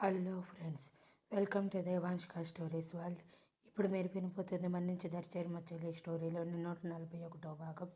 Hello friends welcome to Devanshika stories world. ఇప్పుడు మీరు వినిపోతుంది మన్నించి దర్చేరు మచ్చలి స్టోరీలోని నూట నలభై ఒకటో భాగం.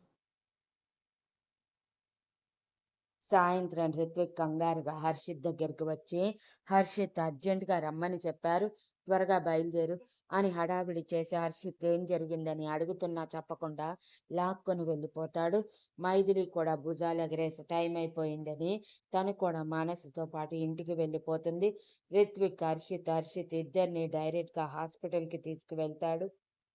సాయంత్రం రిత్విక్ కంగారుగా హర్షిత్ దగ్గరికి వచ్చి హర్షిత్ అర్జెంటుగా రమ్మని చెప్పారు. త్వరగా బయలుదేరు అని హడావిడి చేసి హర్షిత్ ఏం జరిగిందని అడుగుతున్నా చెప్పకుండా లాక్కొని వెళ్ళిపోతాడు. మైథిలి కూడా భుజాలు ఎగరేసి టైం అయిపోయిందని తను కూడా మానసుతో పాటు ఇంటికి వెళ్ళిపోతుంది. రిత్విక్ హర్షిత్ హర్షిత్ ఇద్దరిని డైరెక్ట్గా హాస్పిటల్కి తీసుకువెళ్తాడు.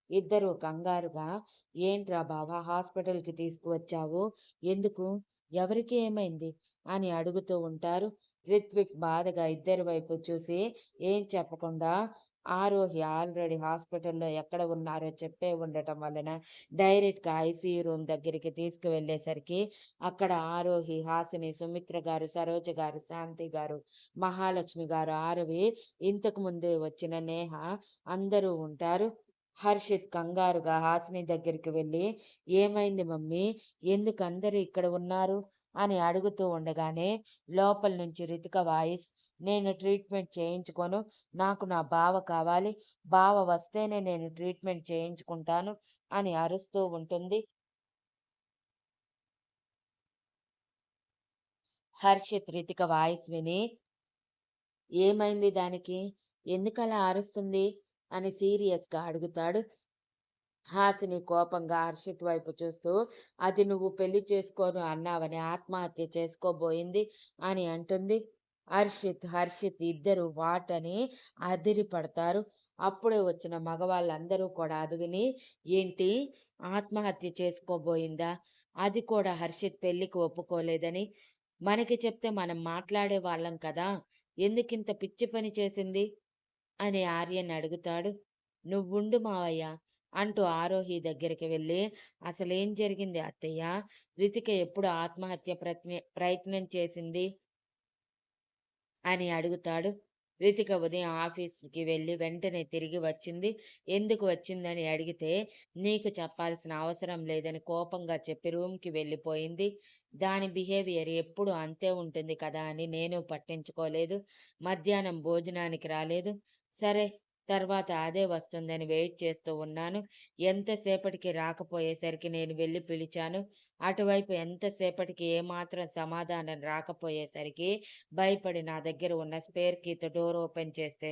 ఇద్దరు కంగారుగా ఏంట్రా బావా హాస్పిటల్కి తీసుకువచ్చావు? ఎందుకు? ఎవరికి ఏమైంది? అని అడుగుతూ ఉంటారు. రిత్విక్ బాధగా ఇద్దరి వైపు చూసి ఏం చెప్పకుండా ఆరోహి ఆల్రెడీ హాస్పిటల్లో ఎక్కడ ఉన్నారో చెప్పే ఉండటం వలన డైరెక్ట్గా ఐసీయూ రూమ్ దగ్గరికి తీసుకువెళ్ళేసరికి అక్కడ ఆరోహి హాసిని సుమిత్ర గారు సరోజ గారు శాంతి గారు మహాలక్ష్మి గారు ఆరవి ఇంతకు ముందే వచ్చిన నేహ అందరూ ఉంటారు. హర్షిత్ కంగారుగా హాసిని దగ్గరికి వెళ్ళి ఏమైంది మమ్మీ? ఎందుకు అందరూ ఇక్కడ ఉన్నారు? అని అడుగుతూ ఉండగానే లోపల నుంచి రితిక వాయిస్ నేను ట్రీట్మెంట్ చేయించుకోను. నాకు నా బావ కావాలి. బావ వస్తేనే నేను ట్రీట్మెంట్ చేయించుకుంటాను అని అరుస్తూ ఉంటుంది. హర్షిత్ రితిక వాయిస్ విని ఏమైంది దానికి? ఎందుకలా అరుస్తుంది? అని సీరియస్గా అడుగుతాడు. హాసిని కోపంగా హర్షిత్ వైపు చూస్తూ అది నువ్వు పెళ్ళి చేసుకోను అన్నావని ఆత్మహత్య చేసుకోబోయింది అని అంటుంది. హర్షిత్ హర్షిత్ ఇద్దరు వాటని అదిరి పడతారు అప్పుడే వచ్చిన మగవాళ్ళందరూ కూడా అది విని ఏంటి? ఆత్మహత్య చేసుకోబోయిందా? అది కూడా హర్షిత్ పెళ్ళికి ఒప్పుకోలేదని. మనకి చెప్తే మనం మాట్లాడే వాళ్ళం కదా! ఎందుకింత పిచ్చి పని చేసింది? అని ఆర్యన్ అడుగుతాడు. నువ్వుండు మావయ్య అంటూ ఆరోహి దగ్గరికి వెళ్ళి అసలేం జరిగింది అత్తయ్య? రితిక ఎప్పుడు ఆత్మహత్య ప్రయత్నం చేసింది? అని అడుగుతాడు. రితిక ఉదయం ఆఫీస్కి వెళ్ళి వెంటనే తిరిగి వచ్చింది. ఎందుకు వచ్చిందని అడిగితే నీకు చెప్పాల్సిన అవసరం లేదని కోపంగా చెప్పి రూమ్కి వెళ్ళిపోయింది. దాని బిహేవియర్ ఎప్పుడు అంతే ఉంటుంది కదా అని నేను పట్టించుకోలేదు. మధ్యాహ్నం భోజనానికి రాలేదు. సరే తర్వాత అదే వస్తుందని వెయిట్ చేస్తూ ఉన్నాను. ఎంతసేపటికి రాకపోయేసరికి నేను వెళ్ళి పిలిచాను. అటువైపు ఎంతసేపటికి ఏమాత్రం సమాధానం రాకపోయేసరికి భయపడి నా దగ్గర ఉన్న స్పేర్ కీతో డోర్ ఓపెన్ చేస్తే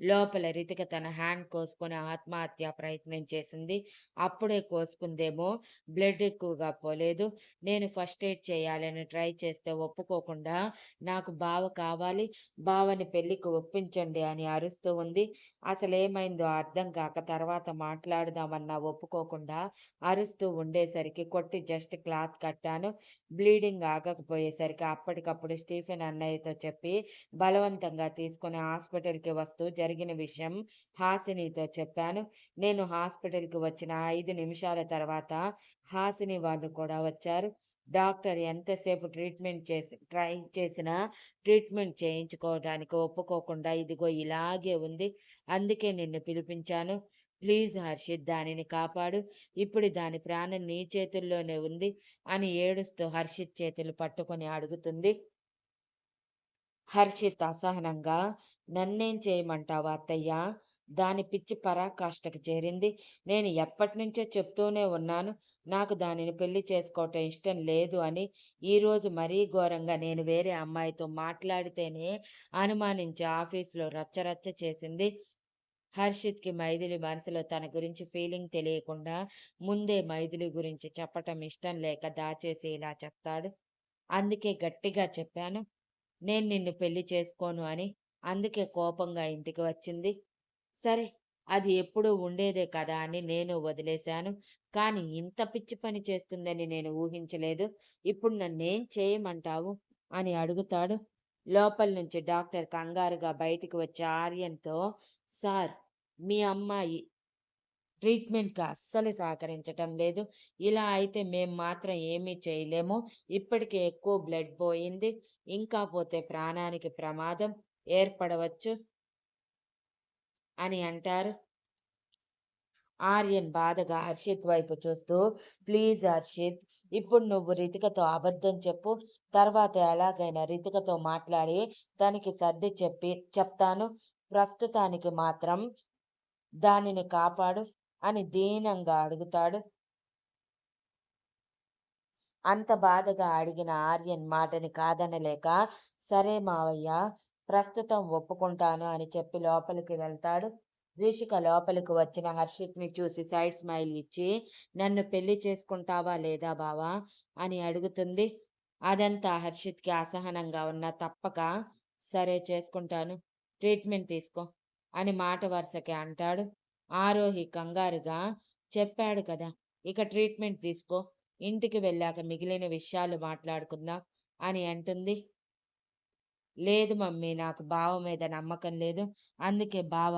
లోపల రితిక తన హ్యాండ్ కోసుకొని ఆత్మహత్య ప్రయత్నం చేసింది. అప్పుడే కోసుకుందేమో బ్లడ్ ఎక్కువగా పోలేదు. నేను ఫస్ట్ ఎయిడ్ చేయాలని ట్రై చేస్తే ఒప్పుకోకుండా నాకు బావ కావాలి. బావని పెళ్ళికి ఒప్పించండి అని అరుస్తూ ఉంది. అసలు ఏమైందో అర్థం కాక తర్వాత మాట్లాడుదామన్నా ఒప్పుకోకుండా అరుస్తూ ఉండేసరికి కొట్టి జస్ట్ క్లాత్ కట్టాను. బ్లీడింగ్ ఆగకపోయేసరికి అప్పటికప్పుడు స్టీఫెన్ అన్నయ్యతో చెప్పి బలవంతంగా తీసుకుని హాస్పిటల్కి వస్తూ జరిగిన విషయం హాసినితో చెప్పాను. నేను హాస్పిటల్కి వచ్చిన ఐదు నిమిషాల తర్వాత హాసిని వాళ్ళు కూడా వచ్చారు. డాక్టర్ ఎంతసేపు ట్రీట్మెంట్ చేసి ట్రై చేసినా ట్రీట్మెంట్ చేయించుకోవడానికి ఒప్పుకోకుండా ఇదిగో ఇలాగే ఉంది. అందుకే నిన్ను పిలిపించాను. ప్లీజ్ హర్షిత్ దానిని కాపాడు. ఇప్పుడు దాని ప్రాణం నీ చేతుల్లోనే ఉంది అని ఏడుస్తూ హర్షిత్ చేతులు పట్టుకొని అడుగుతుంది. హర్షిత్ అసహనంగా నన్నేం చేయమంటావా అత్తయ్యా? దాని పిచ్చి పరాకాష్ఠకు చేరింది. నేను ఎప్పటి నుంచో చెప్తూనే ఉన్నాను. నాకు దానిని పెళ్ళి చేసుకోవటం ఇష్టం లేదు అని. ఈరోజు మరీ ఘోరంగా నేను వేరే అమ్మాయితో మాట్లాడితేనే అనుమానించి ఆఫీసులో రచ్చరచ్చ చేసింది. హర్షిత్కి మైథిలి మనసులో తన గురించి ఫీలింగ్ తెలియకుండా ముందే మైథిలి గురించి చెప్పటం ఇష్టం లేక దాచేసి ఇలా చెప్తాడు. అందుకే గట్టిగా చెప్పాను. నేను నిన్ను పెళ్ళి చేసుకోను అని అందుకే కోపంగా ఇంటికి వచ్చింది. సరే అది ఎప్పుడూ ఉండేదే కదా అని నేను వదిలేశాను. కానీ ఇంత పిచ్చి పని చేస్తుందని నేను ఊహించలేదు. ఇప్పుడు నన్నేం చేయమంటావు? అని అడుగుతాడు. లోపల నుంచి డాక్టర్ కంగారుగా బయటికి వచ్చే ఆర్యన్తో సార్ మీ అమ్మాయి ట్రీట్మెంట్కి అస్సలు సహకరించటం లేదు. ఇలా అయితే మేము మాత్రం ఏమీ చేయలేము. ఇప్పటికే ఎక్కువ బ్లడ్ పోయింది. ఇంకా పోతే ప్రాణానికి ప్రమాదం ఏర్పడవచ్చు అని అంటారు. ఆర్యన్ బాధగా హర్షిత్ వైపు చూస్తూ ప్లీజ్ హర్షిత్ ఇప్పుడు నువ్వు రితికతో అబద్ధం చెప్పు. తర్వాత ఎలాగైనా రితికతో మాట్లాడి తనకి సర్ది చెప్పి చెప్తాను. ప్రస్తుతానికి మాత్రం దానిని కాపాడు. అని దీనంగా అడుగుతాడు. అంత బాధగా అడిగిన ఆర్యన్ మాటని కాదనలేక సరే మావయ్య ప్రస్తుతం ఒప్పుకుంటాను అని చెప్పి లోపలికి వెళ్తాడు. రిషిక లోపలికి వచ్చిన హర్షిత్ని చూసి సైడ్ స్మైల్ ఇచ్చి నన్ను పెళ్ళి చేసుకుంటావా లేదా బావా? అని అడుగుతుంది. అదంతా హర్షిత్కి అసహనంగా ఉన్న తప్పక సరే చేసుకుంటాను. ట్రీట్మెంట్ తీసుకో అని మాట వరుసకి అంటాడు. ఆరోహి కంగారుగా చెప్పాడు కదా ఇక ట్రీట్మెంట్ తీసుకో ఇంటికి వెళ్ళాక మిగిలిన విషయాలు మాట్లాడుకుందాం అని అంటుంది. లేదు మమ్మీ నాకు బావ మీద నమ్మకం లేదు. అందుకే బావ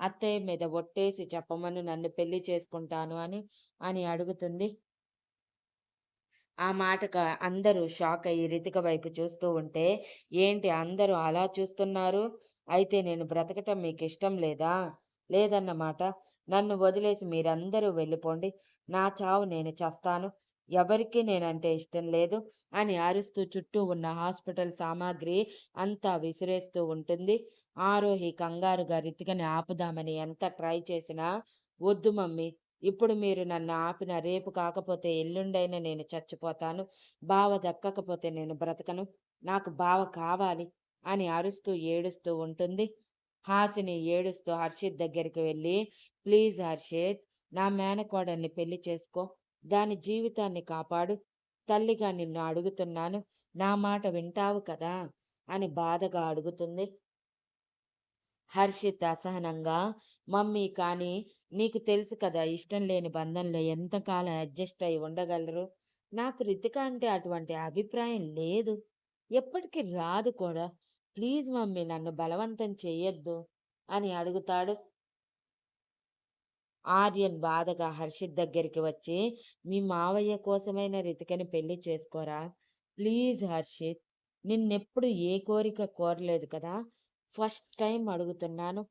అత్తయ్య మీద ఒట్టేసి చెప్పమని నన్ను పెళ్ళి చేసుకుంటాను అని అని అడుగుతుంది. ఆ మాటకు అందరూ షాక్ అయ్యి రితిక వైపు చూస్తూ ఉంటే ఏంటి అందరూ అలా చూస్తున్నారు? అయితే నేను బ్రతకటం మీకు ఇష్టం లేదా? లేదన్నమాట. నన్ను వదిలేసి మీరందరూ వెళ్ళిపోండి. నా చావు నేను చస్తాను. ఎవరికి నేనంటే ఇష్టం లేదు అని అరుస్తూ చుట్టూ ఉన్న హాస్పిటల్ సామాగ్రి అంతా విసిరేస్తూ ఉంటుంది. ఆరోహి కంగారుగా రితికని ఆపుదామని ఎంత ట్రై చేసినా వద్దు మమ్మీ ఇప్పుడు మీరు నన్ను ఆపిన రేపు కాకపోతే ఎల్లుండైనా నేను చచ్చిపోతాను. బావ దక్కకపోతే నేను బ్రతకను. నాకు బావ కావాలి అని అరుస్తూ ఏడుస్తూ ఉంటుంది. హాసిని ఏడుస్తూ హర్షిత్ దగ్గరికి వెళ్ళి ప్లీజ్ హర్షిత్ నా మేనకోడల్ని పెళ్ళి చేసుకో. దాని జీవితాన్ని కాపాడు. తల్లిగా నిన్ను అడుగుతున్నాను. నా మాట వింటావు కదా అని బాధగా అడుగుతుంది. హర్షిత్ అసహనంగా మమ్మీ కానీ నీకు తెలుసు కదా ఇష్టం లేని బంధంలో ఎంతకాలం అడ్జస్ట్ అయి ఉండగలరు? నాకు రితిక అంటే అటువంటి అభిప్రాయం లేదు. ఎప్పటికీ రాదు కూడా. ప్లీజ్ మమ్మీ నన్ను బలవంతం చెయ్యొద్దు అని అడుగుతాడు. ఆర్యన్ బాధగా హర్షిత్ దగ్గరికి వచ్చి మీ మావయ్య కోసమైన రితికని పెళ్ళి చేసుకోరా? ప్లీజ్ హర్షిత్ నిన్నెప్పుడు ఏ కోరిక కోరలేదు కదా? ఫస్ట్ టైం అడుగుతున్నాను.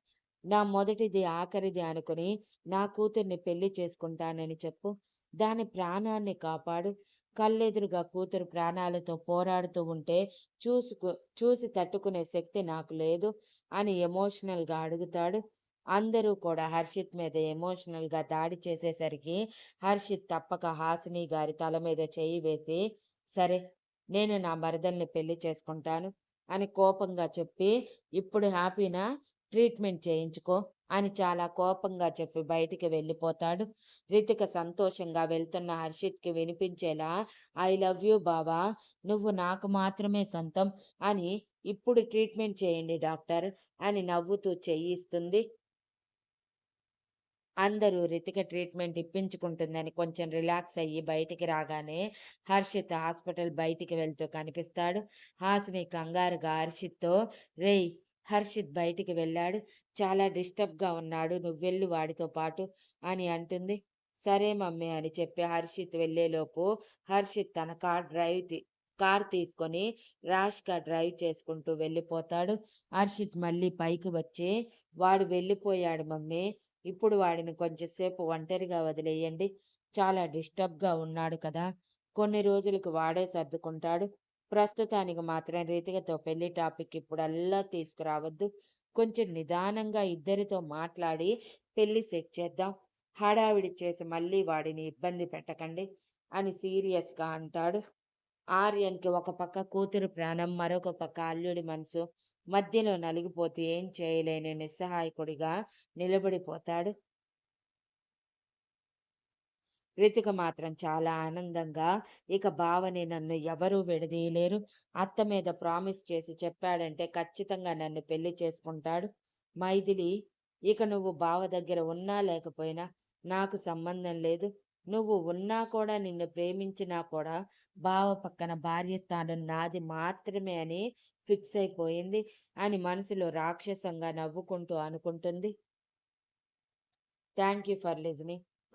నా మొదటిది ఆఖరిది అనుకుని నా కూతుర్ని పెళ్ళి చేసుకుంటానని చెప్పు. దాని ప్రాణాన్ని కాపాడు. కళ్ళెదురుగా కూతురు ప్రాణాలతో పోరాడుతూ ఉంటే చూసుకు చూసి తట్టుకునే శక్తి నాకు లేదు అని ఎమోషనల్గా అడుగుతాడు. అందరూ కూడా హర్షిత్ మీద ఎమోషనల్గా దాడి చేసేసరికి హర్షిత్ తప్పక హాసిని గారి తల మీద చేయి వేసి సరే నేను నా మరదల్ని పెళ్ళి చేసుకుంటాను అని కోపంగా చెప్పి ఇప్పుడు హ్యాపీనా? ట్రీట్మెంట్ చేయించుకో అని చాలా కోపంగా చెప్పి బయటికి వెళ్ళిపోతాడు. రితిక సంతోషంగా వెళ్తున్న హర్షిత్కి వినిపించేలా ఐ లవ్ యూ బావా నువ్వు నాకు మాత్రమే సొంతం అని ఇప్పుడు ట్రీట్మెంట్ చేయండి డాక్టర్ అని నవ్వుతూ చేయిస్తుంది అందరూ రితిక ట్రీట్మెంట్ ఇప్పించుకుంటుందని కొంచెం రిలాక్స్ అయ్యి బయటికి రాగానే హర్షిత్ హాస్పిటల్ బయటికి వెళ్తూ కనిపిస్తాడు. హాసిని కంగారుగా హర్షిత్తో రేయ్ హర్షిత్ బయటికి వెళ్ళాడు. చాలా డిస్టర్బ్గా ఉన్నాడు. నువ్వెళ్ళు వాడితో పాటు అని అంటుంది. సరే మమ్మీ అని చెప్పి హర్షిత్ వెళ్ళేలోపు హర్షిత్ తన కార్ డ్రైవ్ తీ కార్ తీసుకొని ర్యాష్గా డ్రైవ్ చేసుకుంటూ వెళ్ళిపోతాడు. హర్షిత్ మళ్ళీ పైకి వచ్చి వాడు వెళ్ళిపోయాడు మమ్మీ. ఇప్పుడు వాడిని కొంచెంసేపు ఒంటరిగా వదిలేయండి. చాలా డిస్టర్బ్గా ఉన్నాడు కదా. కొన్ని రోజులకు వాడే సర్దుకుంటాడు. ప్రస్తుతానికి మాత్రం రీతికతో పెళ్ళి టాపిక్ ఇప్పుడల్లా తీసుకురావద్దు. కొంచెం నిదానంగా ఇద్దరితో మాట్లాడి పెళ్ళి సెట్ చేద్దాం. హడావిడి చేసి మళ్ళీ వాడిని ఇబ్బంది పెట్టకండి అని సీరియస్గా అంటాడు. ఆర్యన్కి ఒక పక్క కూతురు ప్రాణం మరొక పక్క అల్లుడి మనసు. మధ్యలో నలిగిపోతూ ఏం చేయలేని నిస్సహాయకుడిగా నిలబడిపోతాడు. రితిక మాత్రం చాలా ఆనందంగా ఇక బావని నన్ను ఎవరూ విడదీయలేరు. అత్త మీద ప్రామిస్ చేసి చెప్పాడంటే ఖచ్చితంగా నన్ను పెళ్ళి చేసుకుంటాడు. మైథిలి ఇక నువ్వు బావ దగ్గర ఉన్నా లేకపోయినా నాకు సంబంధం లేదు. నువ్వు ఉన్నా కూడా నిన్ను ప్రేమించినా కూడా బావ పక్కన భార్య స్థానం నాది మాత్రమే అని ఫిక్స్ అయిపోయింది అని మనసులో రాక్షసంగా నవ్వుకుంటూ అనుకుంటుంది. Thank you for listening.